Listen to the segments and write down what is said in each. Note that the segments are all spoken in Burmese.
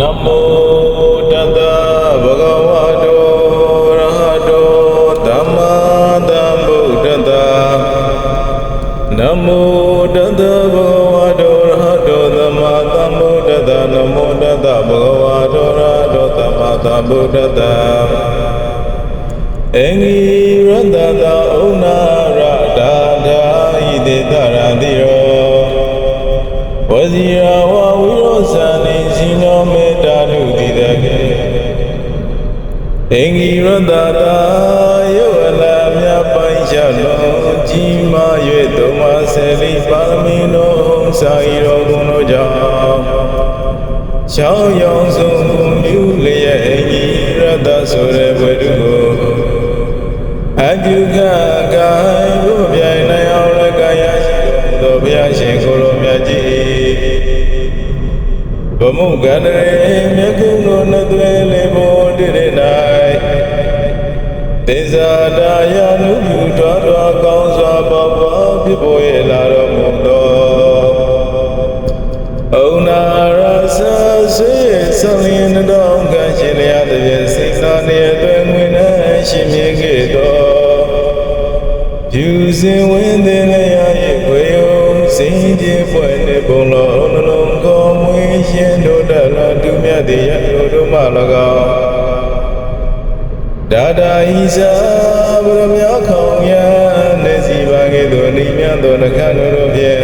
န သုံးပါးဆယ်လိပါရမီနောစာဤတော်ကုဏကြောင့်ရှောင်းရောင်စုံမြူလျက်အင်္ဂိရတဆိုတဲ့ဘွေတုကိုအကျုကကာယဘုပြိုင်နိုင်အောင်လည်းကာယရှိတော်ဘုရားရှင်ကိုယ်တော်မြတ်ကြီးဗမုကန္တရေမြတ်ကုသိုလ်နှစ်သွဲလေးဘောတည်တဲ့၌သေဇာတာယနုပြုတော်တော်ကောင်းစွာပေါပွား ဖြစ်ပေါ်ရလာတော်မူသောဩနာရသစေသလင်းတော်ကရှင်လျာတဲ့စိတ်နာနေအသွဲငွေနဲ့ရှင်မြင်ခဲ့တော်ဖြူစင်ဝင်းတဲ့လျာရဲ့ခွေယုံစင်ကြယ်ပွင့်တဲ့ဘုံလုံးနှလုံးကောင်းမွေးရှင်တို့တလာသူမြတ်တဲ့ရတို့တို့မှ၎င်းဒါဒါဤစာဗရမခေါင်ရနေစီပါကဲ့ သို့နိမြတ်သောနှခမ်းတို့တို့ဖြင့်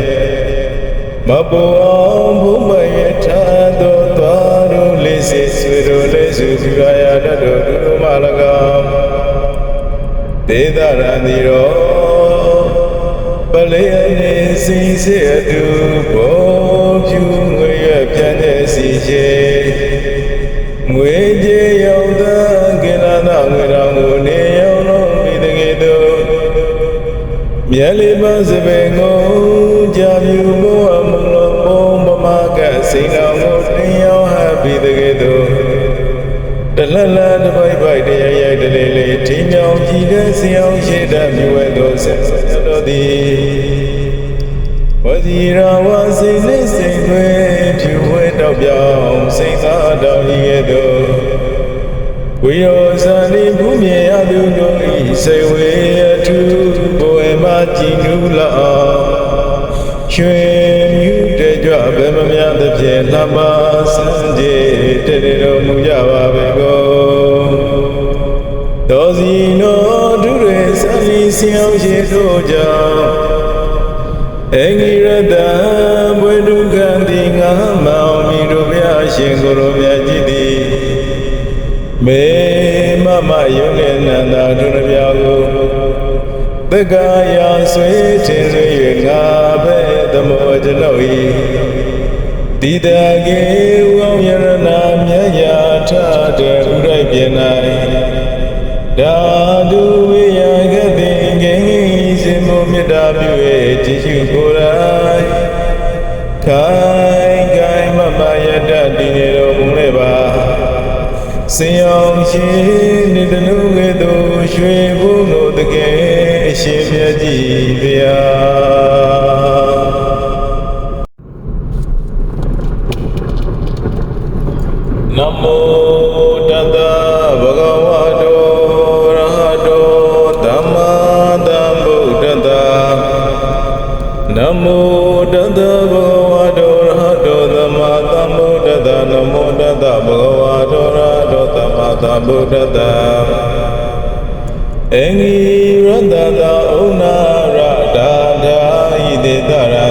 မပူအောင်ဘုမရထားသောသွားတို့လေးစေဆွေတို့လေးစုပြရတတ်တို့တို့မှ၎င်းဒေသရန်ဒီရောပလေအနေစီစေအတူဘောဖြူငွေရပြန်တဲ့စီချေငွေကြေးရောက်သော မြဲလေးပါစပင်ကိုကြာမြူမိုးအမလုံးပုံပမာကစိန်တော်ကိုတင်ရောက်ဟပ်ပြီးတကယ်တော့တလလတပိုက်ပိုက်တရရိုက်တလေးလေးထင်းမြောင်ကြည်တဲ့ဆင်းအောင်ရှိတဲ့မြွယ်တော်ဆက်ဆက်တော်သည်ဝစီရာဝစိတ်နဲ့စိတ်တွေဖြူဝဲတော့ပြောင်းစိတ်သာတော်ဤရဲ့တော်ဝိရော ရွှေမြူတဲ့ကြွဘယ်မများသဖြင့်လှမစံကြေတည်တော်မူကြပါပေကုန်တော်စီနောဒုရေသလီဆင်းအောင်ရှိတို့ကြောင့်အင်္ဂိရတဘွေဒုက္ခတိငါမောင်မီတို့ဘုရားရှင်ကိုယ်တော်မြတ်ကြီးသည်မေမမယုံနဲ့နန္ဒာတို့ပြာကို သက္ကာယဆွေထင်၍ငါပဲသမောကျွန်ုပ်၏တိတကေဝောယရဏမြတ်ရာထတဲ့ဥရိုက်ပြင်၌ဓာတုဝိယကတိဂိဉ္စင်မောမေတ္တာပြု၍တည်ရှိကိုယ်တိုင်ခိုင်ခိုင်မမယတ္တတည်နေတော်မူလေပါစင်အောင်ရှင်နေတနုကဲ့သို့ရွှေဘုံတို့တကယ် အရှင်မြ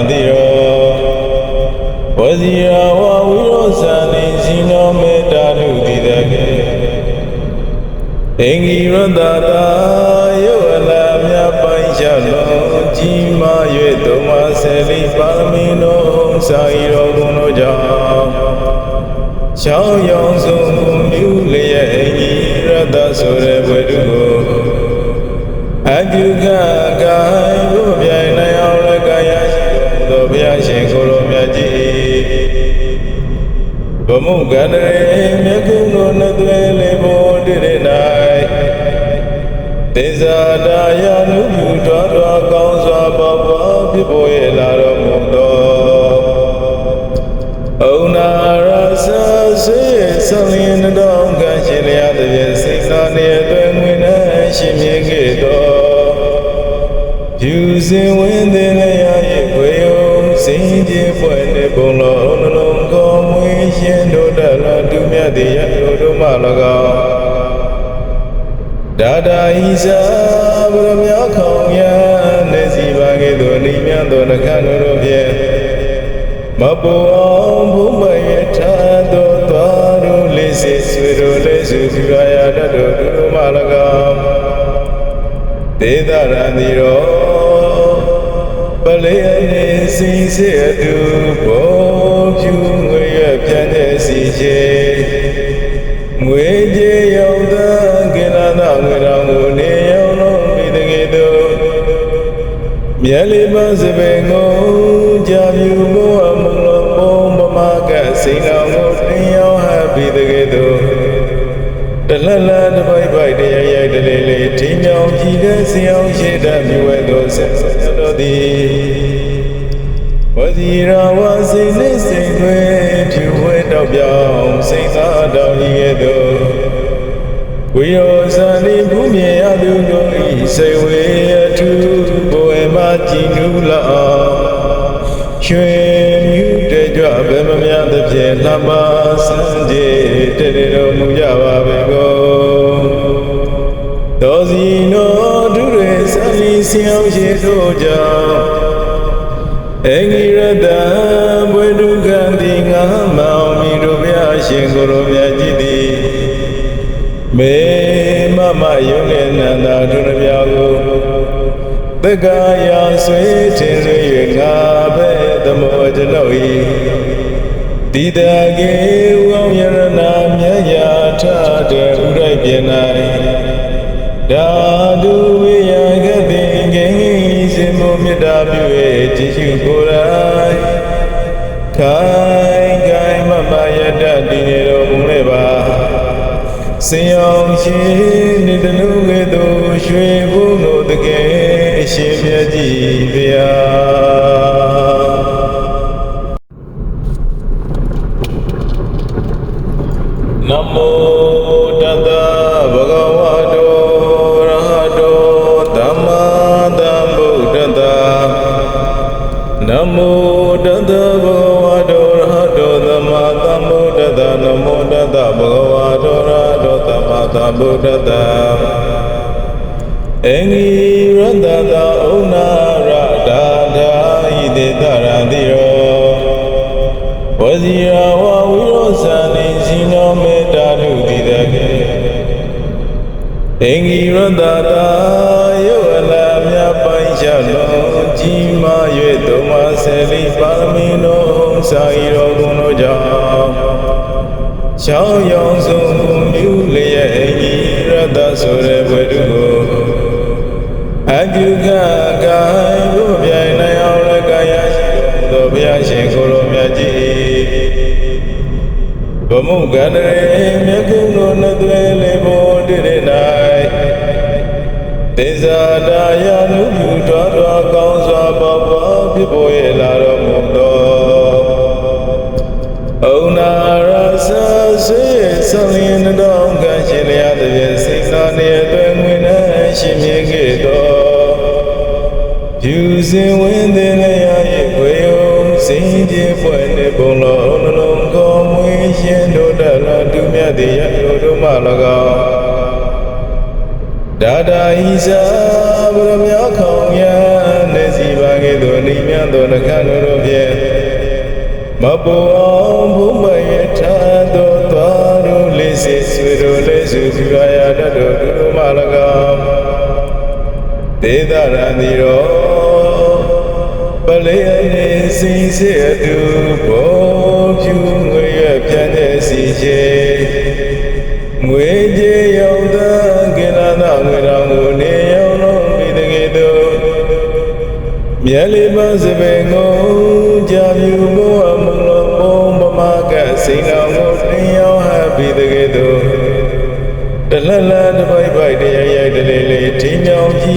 တ ဖြစ် ဒေသရန်ဒီရောပလေးအနေစီစေအတူဘောဖြူငွေရပြန်တဲ့စီချေငွေကြေးရောက်သောကိလနာငွေတော်ကိုနေရောက်လုံးပြီးတကယ်တော့မြဲလေးပန်းစပင်ကိုကြာပြူကိုအမလို့ပုံပမာကစိန်တော်ကိုတင်ရောက်ဟပ်ပြီးတကယ်တော့ ကြည့်တဲ့စီအောင်ရှိတတ်မြွယ်သောဆက်ဆက်တော်သည်ဝစီရာဝစိတ်နဲ့စိတ်တွေဖြူဝဲတော့ပြောင်းစိတ်သာတော်ကြီးရဲ့သောဝိယောဇာနိဘုမြေအတုတို့ဤစေဝေအထုဘဝမကြည်နူလာရွှေမြူတဲ့ကြွဘယ်မများသဖြင့်လှမစံကြေတည်တော်မူကြပါ စီအောင်ရှိတို့ကြောင့်အင်္ဂိရတံဘွေဒုက္ခတိငါမောင်မီတို့ဘုရားရှင်ကိုယ်တော်မြတ်ကြီးသည်မေမမယုံနဲ့နန္ဒာတို့နှပြကိုတက္ကရာဆွေထင်၍ငါပဲသမောကျွန်ုပ်၏တိတကေဥ စင်အောင်ရှင်နေတနုကဲ့သို့ရွှေဘုံတို့တကယ်အရှင်မြတ်ကြီးဗျာ ဗုဒ္ဓတ္တအင်္ဂိရတတဩနာရဒါဒာဣတိတရံတိရောဝစီရာဝဝိရောဇာနိစီနောမေတ္တာတုတိတကေအင်္ဂိရတတာယောအလာမြပိုင်ချလုံးကြီးမား၍သုံးမဆယ်လိပါရမီတော်စာဤတော်ကုတို့ကြောင့်ချောင်းရောင်စုံပြုလျက်အင်္ဂိရတ ဆိုတဲ့ဘွယ်တုကိုအတုကကာယဘုပြိုင်နိုင်အောင်လည်းကာယရှိတော်ဘုရားရှင်ကိုယ်တော်မြတ်ကြီးဗမုကန္တ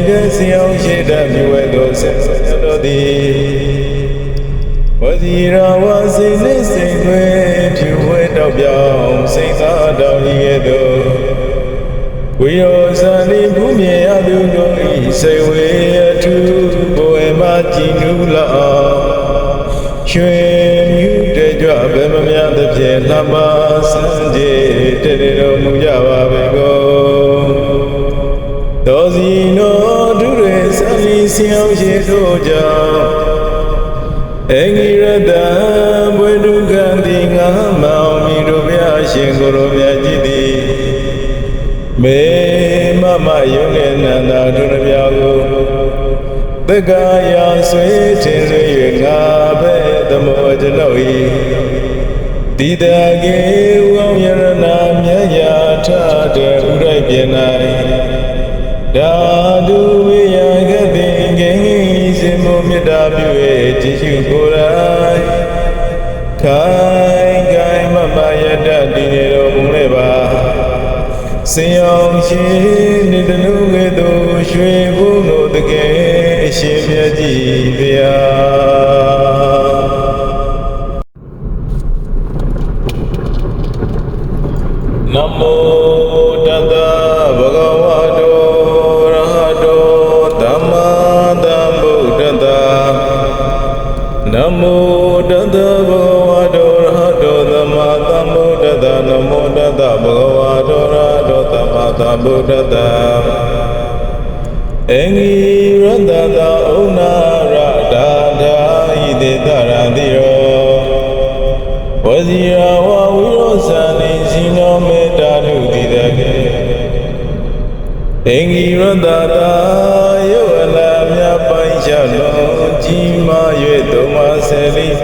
ကြည့်တဲ့စီအောင်ရှိတတ်မြွယ်သောဆက်ဆက်တော်သည်ဝစီရာဝစိတ်နဲ့စိတ်တွေဖြူဝဲတော့ပြောင်းစိတ်သာတော်ကြီးရဲ့သောဝိယောဇာနိဘုမြေအတုတို့ဤစေဝေအထုဘဝမကြည်နူလာမြတ်သဖြင့်လှပစံကြည်တည်တော်မူကြပါပေ လီဆင်းအောင်ရှိတို့ကြောင့်အင်္ဂိရတံဘွေဒုက္ခတိငါမောင်မီတို့ဘုရားရှင်ကိုယ်တော်မြတ်ကြီးသည်မေမမယုံနဲ့နန္ဒာတို့တစ်ပြောက်ကိုသက္ကာယဆွေထင်၍ငါပဲသမောကျွန်ုပ်၏တိတကေဝံယရဏမြတ်ရာထတဲ့ဥရိုက်ပြင်၌ဓာတုဝိယ ပြု၍ကြည်ရှုကိုယ်တိုင်ခိုင်ခိုင်မမယတ္တတည်နေတော်မူလေပါစင်အောင်ရှင်နေတနုကဲ့သို့ရွှေဘုံတို့တကယ်အရှင်မြတ်ကြီးဗျာနမော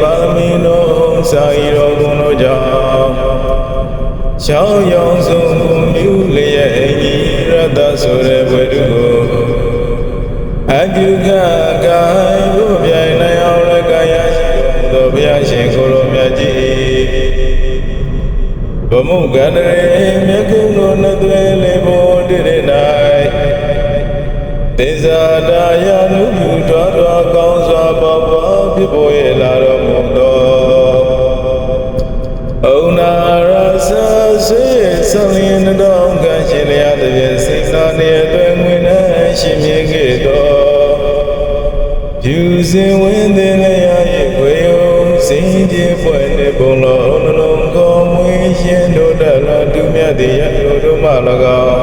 ပါရမီလုံးစာဤတော်ကုတို့ကြောင့်ရှောင်းရောင်စုံကုမြူလျက်အင်္ဂိရတဆိုတဲ့ဘွယ်တုကိုအကျုကကိုင်ဘုပြိုင်နိုင်အောင်လည်းကာယရှိတော်ဘုရားရှင်ကိုလိုမြတ်ကြီးဗမုကန္တရေမြတ်ကုံတော်နှစ်သွဲလေးပေါ်တည်တဲ့၌သေဇာတာယာနုပြုတော်တော်ကောင်းစွာပေါပေါဖြစ်ပေါ်ရ ဖြူစင်ဝင်းတဲ့လျာရဲ့ခွေယုံစင်ကြီးဖွယ်နေပုံလုံးနှလုံးကောင်းမွေးရှင်တို့တလာတူမြတ်တဲ့ရတို့မှ၎င်း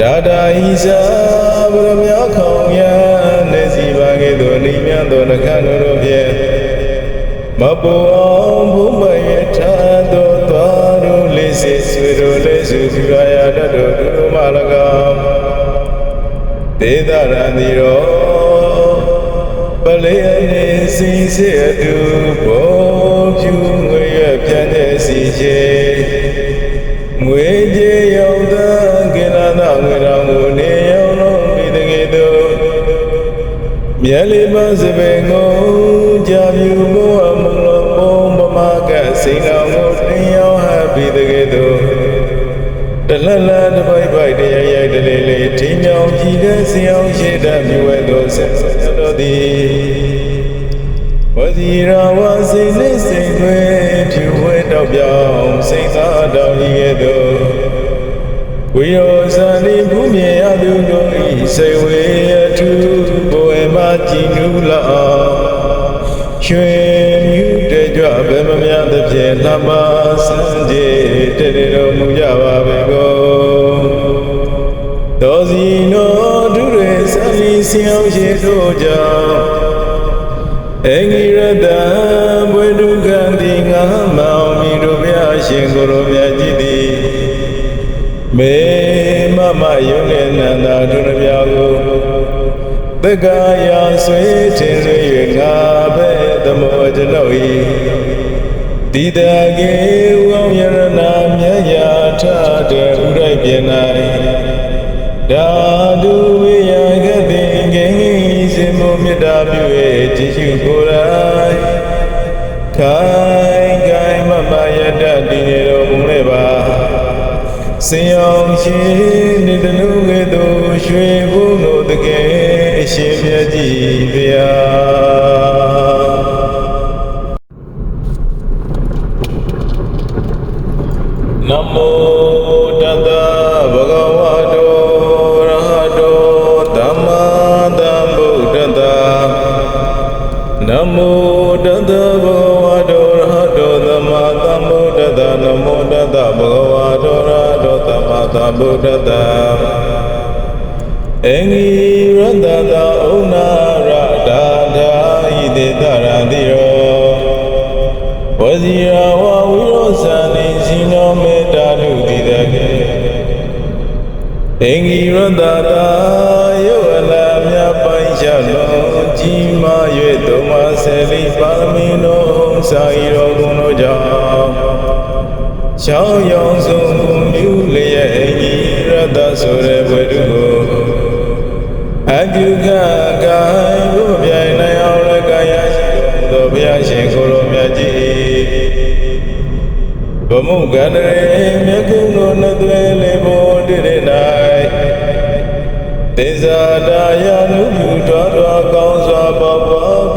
ဒါဒါဤစာဗရမခေါင်ရနေစီပါကဲ့သို့နိမြတ်သောနှခမ်းတို့ဖြင့်မပူအောင်ဘုမယထာသောသွားတို့လေးစေဆွေတို့လေးစုစုရရတတ်တို့တို့မှ၎င်းဒေသရန်ဒီရော ပလေးအနေစီစေအတူဘောဖြူငွေရပြန်တဲ့စီချေငွေကြေးရောက်သောကိလနာငွေတော်ကိုနေရောက်လုံးပြီးတကယ်သို့မြဲလေးပါစပင်ကိုကြာမြူမိုးအမလို့ပုံပမာကစိန်တော်ကိုတင်ရောက်ဟပ်ပြီးတကယ်သို့တလလတပိုက်ပိုက်တရားရိုက်တလေးလေးထင်းကြောင်ကြည်တဲ့ဆင်းအောင်ရှိတဲ့မြွယ်သောဆက်ဆက်တော်သည်ဝ စီရာဝစိတ်နဲ့စိတ်တွေဖြူဝဲတော့ပြောင်းစိတ်သာတော်ဤရဲ့သို့ဝိရောဇာတိဘုမြေအတုတို့ဤစေဝေအထုဘဝေမကြည်နူလာရွှေမြူတေကြွဗေမမြသဖြင့်လှမစံကြည်တည်တော်မူကြပါပေကုန်တော်စီနောဒုရေသလီဆင်းအောင်ရှိတို့ကြော မမယုံနဲ့နန္ဒာတို့တစ်ပြောက်ကိုသက္ကာယဆွေထင်၍ငါပဲသမောကျွန်ုပ်၏တိတကေဝံယရဏမြတ်ရာထတဲ့ဥရိုက်ပြင်၌ဓာတုဝိယကတိငိစင်မမေတ္တာပြု၍ကြည်ရှု စင်အောင်ရှင်နေတနုကဲ့သို့ရွှေဘုံတို့တကယ်အရှင်မြတ်ကြီးဗျာ ဝစီရာဝဝိရောဇာနိစီနောမေတ္တာနုတိတကေအင်္ဂိရတတာ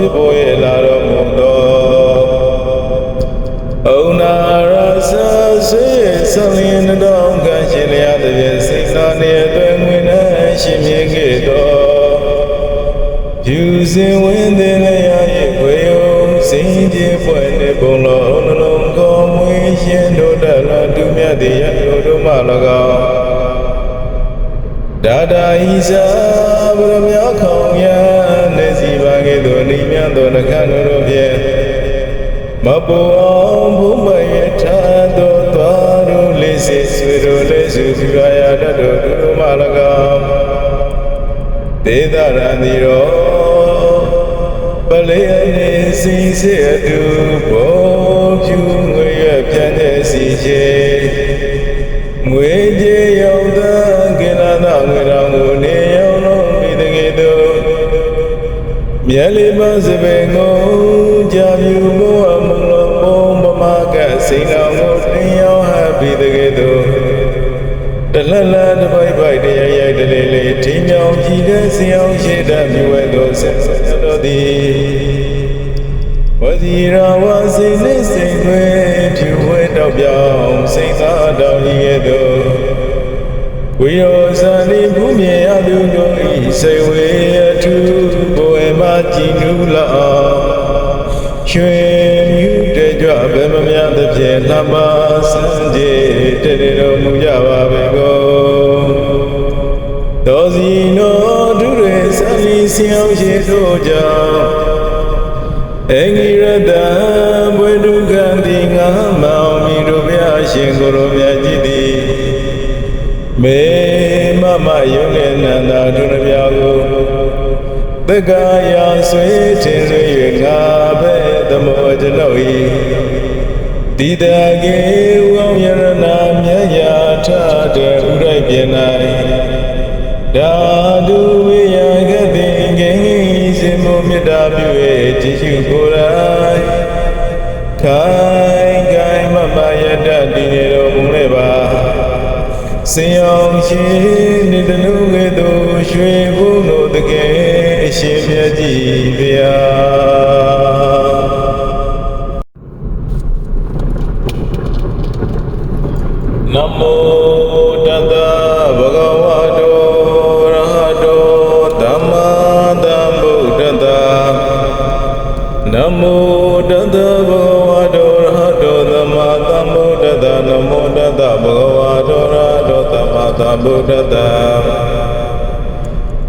ဖြစ်ပေါ်ရလာတော်မူသောဩနာရဆစေသလင်းတော်ကရှင်လျာတဲ့စိတ်နာနေအတွင်ဝင်နေရှင်မြင့်ခဲ့တော်ဖြူစင်ဝင်းတဲ့လျာရဲ့ခွေယုံစင်ပြေပွင့်တဲ့ဘုံလုံးနှလုံးကောင်းမွေးရှင်တို့တလာတူမြတ်တဲ့ရတို့မှ၎င်းဒါဒါဤစာဗရမယခေါင်ရနေစီပါကဲ့ သို့နိမြတ်သောနှခမ်းတို့ဖြင့်မပူအောင်ဘုမယထာသောသွားတို့လေးစေဆွေတို့လေးစုပြရတတ်တို့တို့မှ၎င်းဒေသရန်ဒီရောပလေးအနေစီစေအတူဘောဖြူငွေရပြန်တဲ့စီချေငွေကြေးရောက်သောကိလနာငွေတော် မြဲလေးပါစပင်ကိုကြာမြူဘောအမလုံးပုံပမာကစိန်တော်ကိုတင်ရောက်ဟပ်ပြီးတကယ်တော့တလလတပိုက်ပိုက်တရားရိုက်တလေးလေးထင်းမြောင်ကြည်တဲ့ဆင်အောင်ရှိတဲ့မြွယ်တော်ဆက်ဆက်တော်သည်ဝစီရာဝစိတ်နဲ့စိတ်တွေဖြူဝဲတော့ပြောင်းစိတ်သာတော်ကြီးရဲ့တော်ဝိရောဇာတိဘုမြေအလူတို့ဤစေဝေအထုဘဝေမ ကြည်နူလာရွှေမြူတဲ့ကြွဗေမမြသဖြင့်လှမစံကြေတည်တော်မူကြပါပေကုန်တော်စီနောဒုရေသလီဆင်းအောင်ရှိတို့ကြောင့်အင်္ဂိရတံဘွေဒုက္ခတိငါမောင်မီတို့ဗျာရှင်ကိုရောမြတ်ကြီးသည်မေမမယုံနဲ့နန္ဒာတို့နှပြကို သက္ကာယဆွေထင်ဆွေ၍ငါပဲသမောကျွန်ုပ်၏တိတကေဝံယရဏမြတ်ရာထတဲ့ဥရိုက်ပြင်၌ဓာတုဝိယကတိငိငိစေမောမေတ္တာပြု၍ကြည်ရှုကိုယ်တိုင်ခိုင်ခိုင်မမယတ္တတည်နေတော်မူလေပါစင်အောင်ရှင်နေတနုကဲ့သို့ရွှေဘုံတို့တကယ်အ ရှင်မြတ်ကြီးဗျာနမောတတဗုဒ္ဓဝါဒောရဟတောသမ္မာသမ္ဗုဒ္ဓတ္တနမောတတဗုဒ္ဓဝါဒောရဟတောသမ္မာသမ္ဗုဒ္ဓတ္တနမောတတဗုဒ္ဓဝါဒောရဟတောသမ္မာသမ္ဗုဒ္ဓတ္တ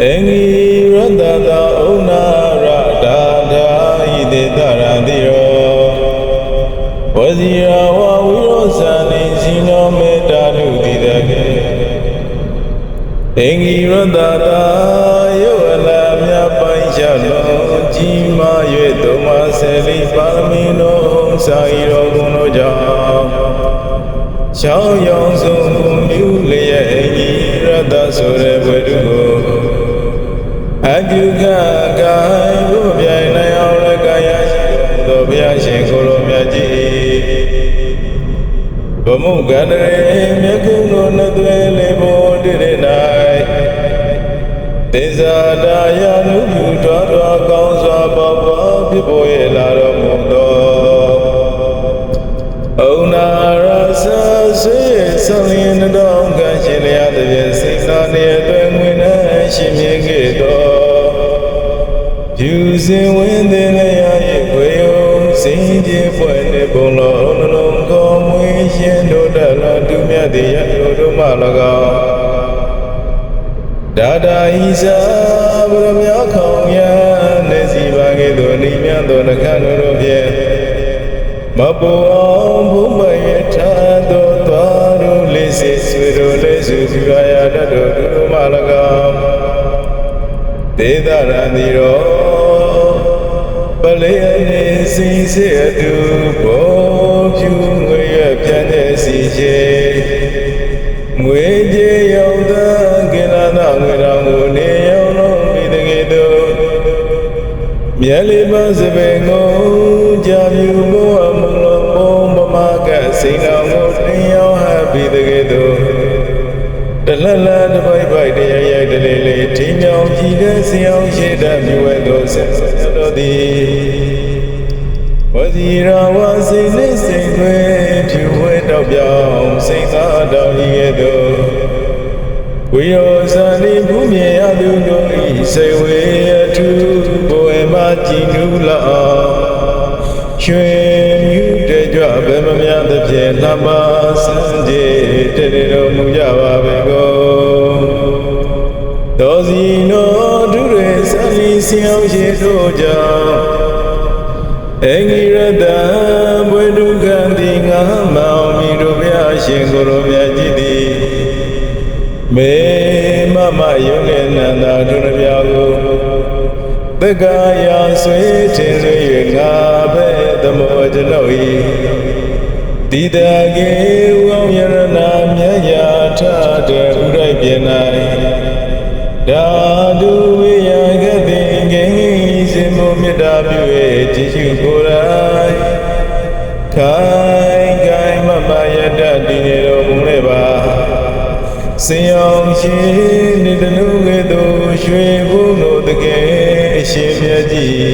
အင်္ဂိ ရတတဩနာရဒါဒါဣတိတရံတိရောဝစီရာဝဝိရောဇာနိစီနောမေတ္တာနုတိတကေအင်္ဂိရတတာယောအလမြပိုင်းချလုံးကြီးမား၍သုံးပါးဆယ်လိပါရမီတော်စာဤတော်ကုံတို့ကြောင့်ရှောင်းရောင်ဆုံး အကျုကကိုင်ဘုပြိုင်နိုင်အောင်လည်းကာယရှိတော်ဘုရားရှင်ကိုရောမြတ်ကြီးဗမုကန္တရေမြတ်ကုံတော်နှစ်သွဲလေးဘောတည်တဲ့၌သေဇာတာယနုပြုတော်တော်ကောင်းစွာပေါ်ပေါ်ဖြစ်ပေါ်ရလာ နေရှင်မြင့်ခဲ့တော်ဖြူစင်ဝင်းတဲ့လျာခွေယုံစင်ကြီးပွင့်နေပုံလုံးနှလုံးကောင်းမွေးရှင်တို့တလာသူမြတ်သည်ရတို့တို့မှ၎င်းဒါဒါဤစာဗရမယခေါင်ရနေစီပါကဲ့သို့နိမြတ်သောနှခမ်းတို့တို့ဖြင့်မပူအောင်ဘုမယထာသောသွားတို့လေးစေဆွေတို့လေးစုစီပါရတတ်တို့တို့မှ၎င်းဒေသရန်ဒီရောပလေ အနေစီစေအတူဘောဖြူငွေရပြန်တဲ့စီချေငွေကြေးရောက်သောကိလနာငွေတော်ကိုနေရောက်လုံးပြီးတကယ်တော့မြဲလေးပါစပင်ကိုကြာမြူမိုးအမလုံးပုံပမာကစိန်တော်ကိုတင်ရောက်ဟပ်ပြီးတကယ်တော့တလလတပိုက်ပိုက်တရားရိုက်တလေးလေးထင်းမြောင်ကြည့်တဲ့ဆင်းအောင်ရှိတဲ့မြွယ်တော်ဆက်ဆက်တော်သည် ဝစီရာဝစိတ်နဲ့စိတ်တွေဖြူဝဲတော့ပြောင်းစိတ်သာတော်ဤကဲ့သို့ဝိရောဇာတိဘုမြေအသူတို့ဤစေဝေအထုဘဝမကြည်နူလာရွှေမြူတဲ့ကြွဘယ်မများသဖြင့်လှမစံကြေတည်တော်မူကြပါပေကုန်တော်စီနောဒုရေသလီဆင်းအောင်ရှိတို့ကြောင့် အင်္ဂိရတံဘွေဒုက္ခတိငါမောင်မီတို့ဘုရားရှင်ကိုယ်တော်မြတ်ကြီးသည်မေမမယုံနဲ့နန္ဒာတို့နှပြကိုတက္ကာယာဆွေထင်၍ငါပဲသမောကျွန်ုပ်၏တိတကေဝောယရဏမြတ်ရာထတဲ့ဥရိုက်ပြင်၌ဓာတု နေတနုကဲ့သို့ရွှေဘုံတို့တကယ်အရှင်မြတ်ကြီးဗျာ